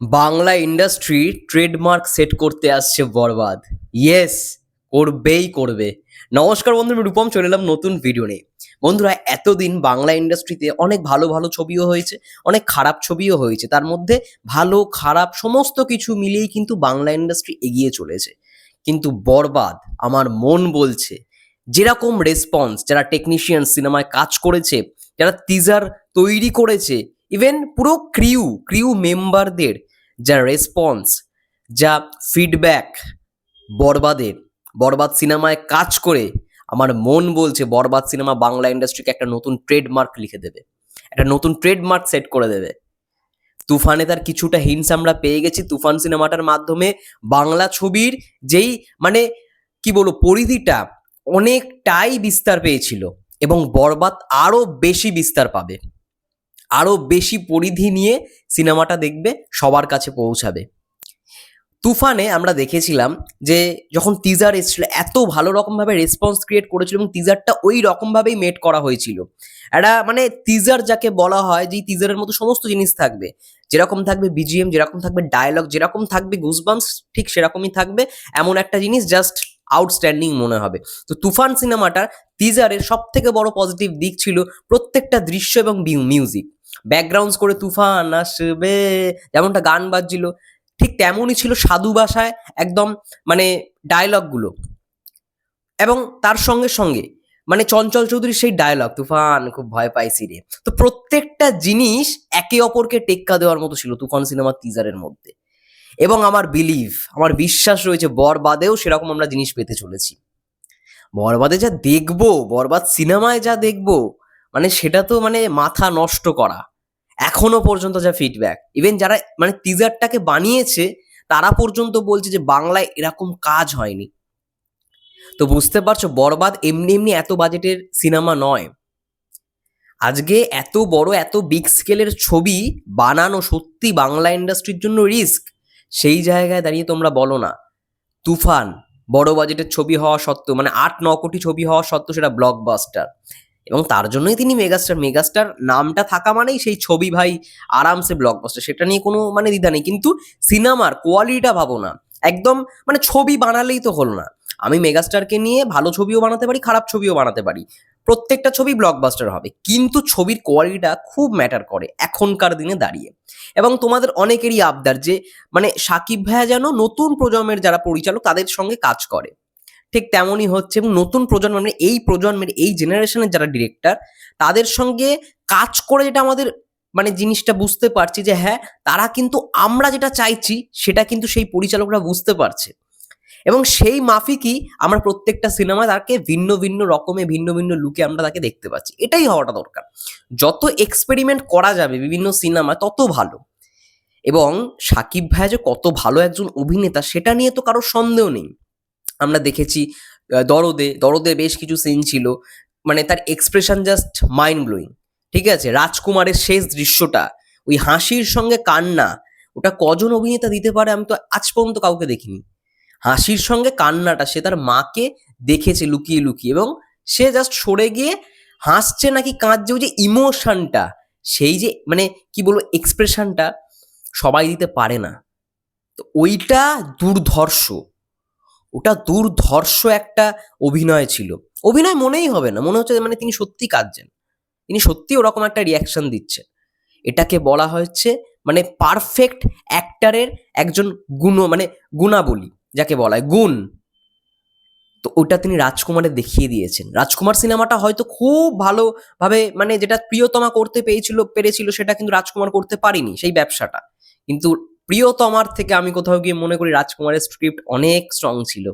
Bangla industry trademark set করতে আসছে বরবাদ। Yes করবেই করবে। নমস্কার বন্ধু, আমি রূপম, চলে এলাম নতুন ভিডিও নিয়ে। বন্ধুরা, এতদিন বাংলা ইন্ডাস্ট্রিতে অনেক ভালো ভালো ছবিও হয়েছে, অনেক খারাপ ছবিও হয়েছে। তার মধ্যে ভালো, খারাপ সমস্ত কিছু মিলিয়েই কিন্তু বাংলা ইন্ডাস্ট্রি এগিয়ে চলেছে। কিন্তু বরবাদ, আমার মন বলছে, যেরকম রেসপন্স যারা টেকনিশিয়ান সিনেমায় কাজ করেছে, যারা টিজার তৈরি করেছে ইভেন পুরো ক্রিউ ক্রিউ মেম্বারদের যা রেসপন্স যা ফিডব্যাক বরবাদের, বরবাদ সিনেমায় কাজ করে আমার মন বলছে বরবাদ সিনেমা বাংলা ইন্ডাস্ট্রিকে একটা নতুন ট্রেডমার্ক লিখে দেবে। একটা নতুন ট্রেডমার্ক সেট করে দেবে। তুফানে তার কিছুটা হিন্স আমরা পেয়ে গেছি তুফান সিনেমাটার মাধ্যমে। বাংলা ছবির যেই মানে কি বলব পরিধিটা অনেকটাই বিস্তার পেয়েছিল এবং বরবাদ আরও বেশি বিস্তার পাবে। আরও বেশি পরিধি নিয়ে সিনেমাটা দেখবে, সবার কাছে পৌঁছাবে। তুফানে আমরা দেখেছিলাম যে যখন টিজার এসেছিল, এত ভালো রকমভাবে রেসপন্স ক্রিয়েট করেছিল এবং টিজারটা ওই রকমভাবেই মেড করা হয়েছিল। একটা মানে টিজার যাকে বলা হয় যে টিজারের মতো সমস্ত জিনিস থাকবে। যেরকম থাকবে বিজিএম যেরকম থাকবে ডায়লগ যেরকম থাকবে গুজবাম্স ঠিক সেরকমই থাকবে। এমন একটা জিনিস জাস্ট আউটস্ট্যান্ডিং মনে হবে। তো তুফান সিনেমাটার টিজারের সব থেকে বড় পজিটিভ দিক ছিল প্রত্যেকটা দৃশ্য এবং মিউজিক ব্যাকগ্রাউন্ডস করে তুফান আসবে। যেমনটা গান বাজছিল, ঠিক তেমনই ছিল সাধু ভাষায় একদম মানে ডায়লগগুলো এবং তার সঙ্গে সঙ্গে মানে চঞ্চল চৌধুরীর সেই ডায়লগ তুফান, খুব ভয় পাইছি রে। তো প্রত্যেকটা জিনিস একে অপরকে টেক্কা দেওয়ার মতো ছিল তুফান সিনেমার টিজারের মধ্যে। এবং আমার বিলিভ আমার বিশ্বাস রয়েছে বরবাদেও সেরকম আমরা জিনিস পেতে চলেছি। বরবাদে যা দেখব, বরবাদ সিনেমায় যা দেখব মানে সেটা তো মানে মাথা নষ্ট করা। এখনও পর্যন্ত যা ফিডব্যাক ইভেন যারা মানে টিজারটাকে বানিয়েছে, তারা পর্যন্ত বলছে যে বাংলায় এরকম কাজ হয়নি। তো বুঝতে পারছ, বরবাদ এমনি এমনি এত বাজেটের সিনেমা নয়। আজকে এত বড়, এত বিগ স্কেলের ছবি বানানো সত্যি বাংলা ইন্ডাস্ট্রির জন্য রিস্ক সেই জায়গায় দাঁড়িয়ে তোমরা বলো না। তুফান, বড় বাজেটের ছবি হওয়া সত্ত্বেও মানে আট, ন কোটি ছবি হওয়া সত্ত্বেও সেটা ব্লকবাস্টার এবং তার জন্যই তিনি মেগাস্টার। মেগাস্টার নামটা থাকা মানেই সেই ছবি ভাই আরামসে ব্লকবাস্টার সেটা নিয়ে কোনো মানে দ্বিধা নেই। কিন্তু সিনেমার কোয়ালিটিটা ভাবো না। একদম মানে ছবি বানালেই তো হলো না। আমি মেগাস্টারকে নিয়ে ভালো ছবিও বানাতে পারি, খারাপ ছবিও বানাতে পারি। প্রত্যেকটা ছবি ব্লকবাস্টার হবে। কিন্তু ছবির কোয়ালিটিটা খুব ম্যাটার করে এখনকার দিনে দাঁড়িয়ে। এবং তোমাদের অনেকেরই আবদার যে মানে সাকিব ভাইয়া যেন নতুন প্রজন্মের যারা পরিচালক, তাদের সঙ্গে কাজ করে। ঠিক তেমনই হচ্ছে এবং নতুন প্রজন্ম মানে এই প্রজন্মের, এই জেনারেশনের যারা ডিরেক্টর তাদের সঙ্গে কাজ করে যেটা আমাদের মানে জিনিসটা বুঝতে পারছি যে হ্যাঁ তারা কিন্তু আমরা যেটা চাইছি, সেটা কিন্তু সেই পরিচালকরা বুঝতে পারছে। এবং সেই মাফিকই আমরা প্রত্যেকটা সিনেমায় তাকে ভিন্ন ভিন্ন রকমে, ভিন্ন ভিন্ন লুকে আমরা তাকে দেখতে পাচ্ছি। এটাই হওয়াটা দরকার। যত এক্সপেরিমেন্ট করা যাবে বিভিন্ন সিনেমা তত ভালো। এবং সাকিব ভাইয়া যে কত ভালো একজন অভিনেতা, সেটা নিয়ে তো কারও সন্দেহ নেই। আমরা দেখেছি দরদে দরদে বেশ কিছু সিন ছিল। মানে তার এক্সপ্রেশন জাস্ট মাইন্ড ব্লোয়িং ঠিক আছে? রাজকুমারের শেষ দৃশ্যটা, ওই হাসির সঙ্গে কান্না, ওটা কজন অভিনেতা দিতে পারে আমি তো আজ পর্যন্ত কাউকে দেখিনি। হাসির সঙ্গে কান্নাটা, সে তার মাকে দেখেছে লুকিয়ে লুকিয়ে এবং সে জাস্ট সরে গিয়ে হাসছে নাকি কাঁদছে, ওই যে ইমোশনটা সেই যে মানে কি বলব এক্সপ্রেশনটা সবাই দিতে পারে না। তো ওইটা দুর্ধর্ষ। ওটা দুর্ধর্ষ একটা অভিনয় ছিল। অভিনয় মনেই হবে না, মনে হচ্ছে মানে তিনি সত্যি কাঁদছেন। তিনি সত্যি ওরকম একটা রিয়াকশন দিচ্ছেন। এটাকে বলা হচ্ছে মানে পারফেক্ট অ্যাক্টারের একজন গুণ মানে গুণাবলী, যাকে বলা হয় গুণ। তো ওটা তিনি রাজকুমারে দেখিয়ে দিয়েছেন। রাজকুমার সিনেমাটা হয়তো খুব ভালোভাবে মানে যেটা প্রিয়তমা করতে পেয়েছিল, পেরেছিল, সেটা কিন্তু রাজকুমার করতে পারিনি সেই ব্যবসাটা। কিন্তু প্রিয়তমার থেকে আমি কোথাও গিয়ে মনে করি রাজকুমারের স্ক্রিপ্ট অনেক স্ট্রং ছিল।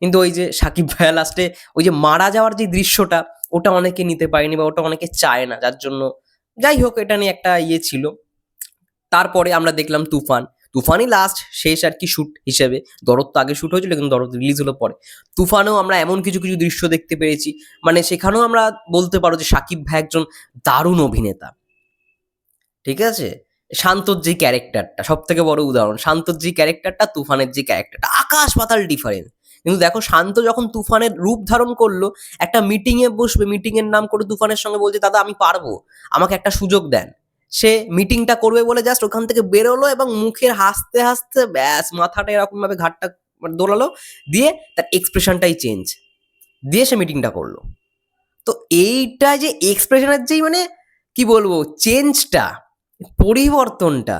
কিন্তু ওই যে সাকিব ভাইয়া লাস্টে ওই যে মারা যাওয়ার যে দৃশ্যটা, ওটা অনেকে নিতে পারেনি বা ওটা অনেকে চায় না। যার জন্য যাই হোক, এটা নিয়ে একটা ইয়ে ছিল। তারপরে আমরা দেখলাম তুফান। তুফানই লাস্ট শেষ আর কি শ্যুট হিসেবে। দরদ তো আগে শ্যুট হয়েছিল, কিন্তু দরদ রিলিজ হলো পরে। তুফানেও আমরা এমন কিছু কিছু দৃশ্য দেখতে পেরেছি। মানে সেখানেও আমরা বলতে পারো যে সাকিব ভাই একজন দারুণ অভিনেতা। ঠিক আছে? শান্তর যে ক্যারেক্টারটা সব থেকে বড় উদাহরণ শান্তর যে ক্যারেক্টারটা, তুফানের যে ক্যারেক্টারটা, আকাশ পাতাল ডিফারেন্স কিন্তু দেখো, শান্ত যখন তুফানের রূপ ধারণ করল, একটা মিটিং এ বসবে মিটিং এর নাম করে তুফানের সঙ্গে বলছে, দাদা, আমি পারব। আমাকে একটা সুযোগ দেন। সে মিটিংটা করবে বলে জাস্ট ওখান থেকে বেরোলো এবং মুখের হাসতে হাসতে ব্যাস, মাথাটা এরকম ভাবে ঘাটটা মানে দোলালো, দিয়ে তার এক্সপ্রেশনটাই চেঞ্জ দিয়ে সে মিটিংটা করল। তো এইটা যে এক্সপ্রেশনের যেই মানে কি বলব চেঞ্জটা পরিবর্তনটা।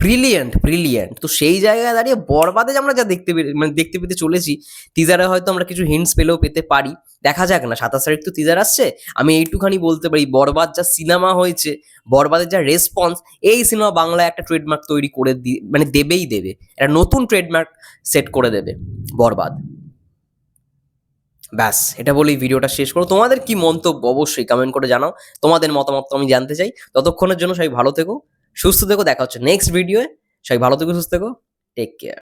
ব্রিলিয়েন্ট ব্রিলিয়েন্ট তো সেই জায়গায় দাঁড়িয়ে বরবাদে যে আমরা যা দেখতে মানে দেখতে পেতে চলেছি টিজারে হয়তো আমরা কিছু হিন্টস পেলেও পেতে পারি। দেখা যাক না, সাতাশ তারিখ তো টিজার আসছে, আমি এইটুখানি বলতে পারি, বরবাদ যা সিনেমা হয়েছে, বরবাদের যা রেসপন্স এই সিনেমা বাংলায় একটা ট্রেডমার্ক তৈরি করে দি মানে দেবেই দেবে। একটা নতুন ট্রেডমার্ক সেট করে দেবে, বরবাদ। ব্যাস, এটা বলেই ভিডিওটা শেষ করো তোমাদের কি মন্তব্য? অবশ্যই কমেন্ট করে জানাও। তোমাদের মতামত আমি জানতে চাই। ততক্ষণের জন্য সবাই ভালো থেকো, সুস্থ থেকো। দেখা হচ্ছে নেক্সট ভিডিওয়ে সবাই ভালো থেকো, সুস্থ থেকো। Take care